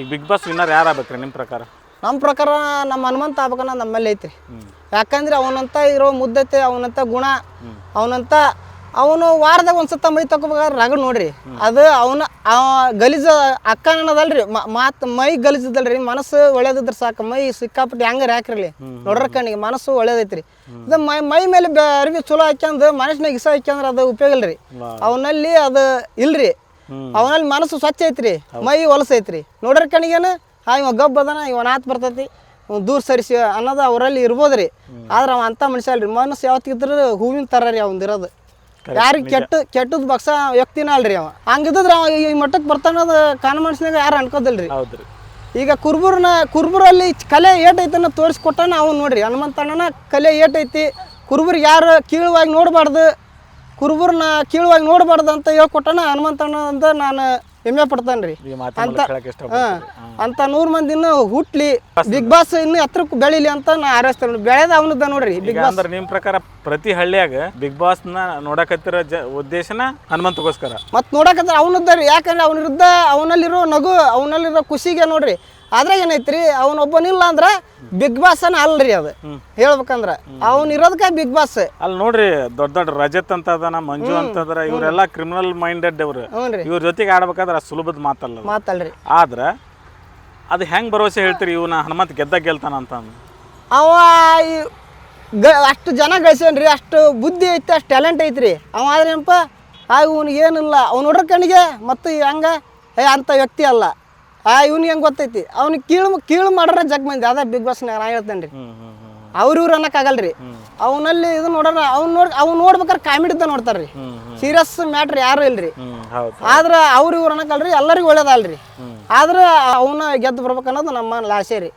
ಈಗ big boss winner ಯಾರು ಆಗ್ಬೇಕ್ರಿ ನಿಮ್ಮ ಪ್ರಕಾರ? ನಮ್ಮ ಪ್ರಕಾರ ನಮ್ಮ ಹನುಮಂತ ಆಗ್ಬೇಕನ್ನ ನಮ್ಮಲ್ಲಿ ಐತ್ರಿ. ಯಾಕಂದ್ರೆ ಅವನಂತ ಇರೋ ಮುದ್ದತೆ ಅವನಂತ ಗುಣ ಅವನಂತ ಅವನು ವಾರದಾಗ ಒಂದ್ಸತ ಮೈ ತಗೋಬೇಕಾದ್ರೆ ರಗ ನೋಡ್ರಿ. ಅದು ಅವನ ಗಲೀಜ ಅಕ್ಕ ಅನ್ನೋದಲ್ರಿ. ಮಾತು ಮೈ ಗಲೀಜದಲ್ರಿ. ಮನಸ್ಸು ಒಳ್ಳೇದಿದ್ರೆ ಸಾಕು. ಮೈ ಸಿಕ್ಕಾಪಟ್ಟೆ ಹೆಂಗಾರ ಹಾಕಿರ್ಲಿ. ನೋಡ್ರ ಕಣ್ಣಿಗೆ ಮನಸ್ಸು ಒಳ್ಳೇದೈತ್ರಿ. ಇದು ಮೈ ಮೈ ಮೇಲೆ ಅರಿವಿ ಚಲೋ ಹಾಕ್ಯಂದು ಮನಸ್ಸಿನಾಗ ಇಸ ಹಾಕ್ಯಂದ್ರೆ ಅದು ಉಪಯೋಗ ಇಲ್ರಿ. ಅವನಲ್ಲಿ ಅದು ಇಲ್ರಿ. ಅವನಲ್ಲಿ ಮನಸ್ಸು ಸ್ವಚ್ಛ ಐತ್ರಿ ಮೈ ಹೊಲಸ ಐತ್ರಿ. ನೋಡ್ರ ಕಣಿಗೇನು ಹಾ ಇವ ಗಬ್ಬ ಅದನ ಇವ ನಾತ್ ಬರ್ತೈತಿ ದೂರ ಸರಿಸಿ ಅನ್ನೋದು ಅವರಲ್ಲಿ ಇರ್ಬೋದ್ರಿ. ಆದ್ರೆ ಅವ ಅಂತ ಮನುಷ್ಯ ಅಲ್ರಿ. ಮನಸ್ಸು ಯಾವತ್ತಿದ್ರು ಹೂವಿನ ತರ ರೀ ಅವ್ನ್ ಇರೋದು. ಯಾರಿಗೆ ಕೆಟ್ಟ ಕೆಟ್ಟದ ಬಕ್ಸ ವ್ಯಕ್ತಿನ ಅಲ್ರಿ ಅವ. ಹಂಗಿದ್ರೆ ಅವ ಈ ಮಟ್ಟಕ್ಕೆ ಬರ್ತಾನದ ಕಾನ ಮನುಷ್ಯನಾಗ ಯಾರು ಅನ್ಕೋದಿಲ್ರಿ. ಈಗ ಕುರ್ಬುರ್ನ ಕುರ್ಬುರಲ್ಲಿ ಕಲೆ ಏಟೈತನ್ನ ತೋರಿಸ್ಕೊಟ್ಟಾನ ಅವ್ನು ನೋಡ್ರಿ. ಹನುಮಂತಣ್ಣನ ಕಲೆ ಏಟೈತಿ. ಕುರ್ಬುರ್ ಯಾರು ಕೀಳವಾಗಿ ನೋಡಬಾರ್ದು. ಕುರುಬರ್ನ ಕೀಳುವಾಗಿ ನೋಡಬಾರ್ದು ಅಂತ ಹೇಳ್ಕೊಟ್ಟಾನ ಹನುಮಂತಣ್ಣ ಅಂತ ನಾನು ಹೆಮ್ಮೆ ಪಡ್ತಾನೆ ರೀ. ಅಂತ ಅಂತ ನೂರು ಮಂದಿ ಹುಟ್ಲಿ ಬಿಗ್ ಬಾಸ್ ಇನ್ನು ಹತ್ರಕ್ಕೆ ಬೆಳಿಲಿ ಅಂತ ನಾ ಹಾರೈಸ್ತೇನೆ ಬೆಳೆದ ಅವನದ ನೋಡ್ರಿ ಬಿಗ್ ಬಾಸ್ ಅಂದ್ರೆ ನಿಮ್ಮ ಪ್ರಕಾರ ಪ್ರತಿ ಹಳ್ಳಿಯಾಗ ಬಿಗ್ ಬಾಸ್ ನೋಡಕತ್ತಿರೋ ಜ ಉದ್ದೇಶನ ಹನುಮಂತಗೋಸ್ಕರ? ಮತ್ತು ನೋಡಕತ್ತಿರ ಅವನದ್ದ ರೀ. ಯಾಕಂದ್ರೆ ಅವನ ವಿರುದ್ಧ ಅವನಲ್ಲಿರೋ ನಗು ಅವನಲ್ಲಿರೋ ಖುಷಿಗೆ ನೋಡ್ರಿ ಅದ್ರಾಗ ಏನೈತ್ರಿ ಅವನೊಬ್ಬನಿಲ್ಲ ಅಂದ್ರೆ ಬಿಗ್ ಬಾಸ್ ಅನ್ನ ಅಲ್ರಿ ಅದು. ಹೇಳ್ಬೇಕಂದ್ರ ಅವ್ನ ಇರೋದಕ್ಕೆ ಬಿಗ್ ಬಾಸ್ ಅಲ್ಲಿ ನೋಡ್ರಿ ದೊಡ್ಡ ದೊಡ್ಡ ರಜತ್ ಅಂತ ಅದನ ಮಂಜು ಅಂತಂದ್ರ ಇವರೆಲ್ಲ ಕ್ರಿಮಿನಲ್ ಮೈಂಡೆಡ್ ಅವ್ರು ಇವ್ರ ಜೊತೆಗೆ ಆಡ್ಬೇಕಾದ್ರೆ ಸುಲಭದ ಮಾತಲ್ಲ. ಮಾತಲ್ರಿ. ಆದ್ರ ಅದು ಹೆಂಗ್ ಭರವಸೆ ಹೇಳ್ತೀರಿ ಇವನ? ಹನುಮಂತ ಗೆದ್ದ ಗೆಲ್ತಾನ ಅಂತ? ಅವ ಗ ಅಷ್ಟು ಜನ ಗಳಿಸ್ಯಾನ್ರಿ ಅಷ್ಟು ಬುದ್ಧಿ ಐತಿ ಅಷ್ಟು ಟ್ಯಾಲೆಂಟ್ ಐತ್ರಿ. ಅವ ಆದ್ರೆ ಏನಪ್ಪ ಆ ಇವ್ನಿಗೆ ಏನಿಲ್ಲ ಅವ್ನು ನೋಡ್ರ ಕಣ್ಣಿಗೆ ಮತ್ತು ಹಂಗ ಏ ಅಂಥ ವ್ಯಕ್ತಿ ಅಲ್ಲ. ಆ ಇವ್ನಿಗೆ ಹೆಂಗೆ ಗೊತ್ತೈತಿ? ಅವ್ನಿಗೆ ಕೀಳು ಕೀಳು ಮಾಡ್ರ ಜಗ್ ಮಂದಿ. ಅದ ಬಿಗ್ ಬಾಸ್ ನಾ ಹೇಳ್ತೇನೆ ರೀ ಅವ್ರು ಇವ್ರು ಅನ್ನಕ್ಕಾಗಲ್ರಿ. ಅವನಲ್ಲಿ ಇದು ನೋಡೋಣ ಅವ್ನು ನೋಡಿ ಅವ್ನು ನೋಡ್ಬೇಕಾರೆ ಕಾಮಿಡಿದ್ದ ನೋಡ್ತಾರ್ರಿ. ಸೀರಿಯಸ್ ಮ್ಯಾಟ್ರ್ ಯಾರು ಇಲ್ರಿ. ಆದ್ರೆ ಅವ್ರ ಇವ್ರು ಅನ್ನಕ್ಕಲ್ರಿ ಎಲ್ಲರಿಗೂ ಒಳ್ಳೇದಲ್ರಿ ಆದ್ರೆ ಅವನ ಗೆದ್ದು ಬರ್ಬೇಕನ್ನೋದು ನಮ್ಮ ಆಸೆ ರೀ.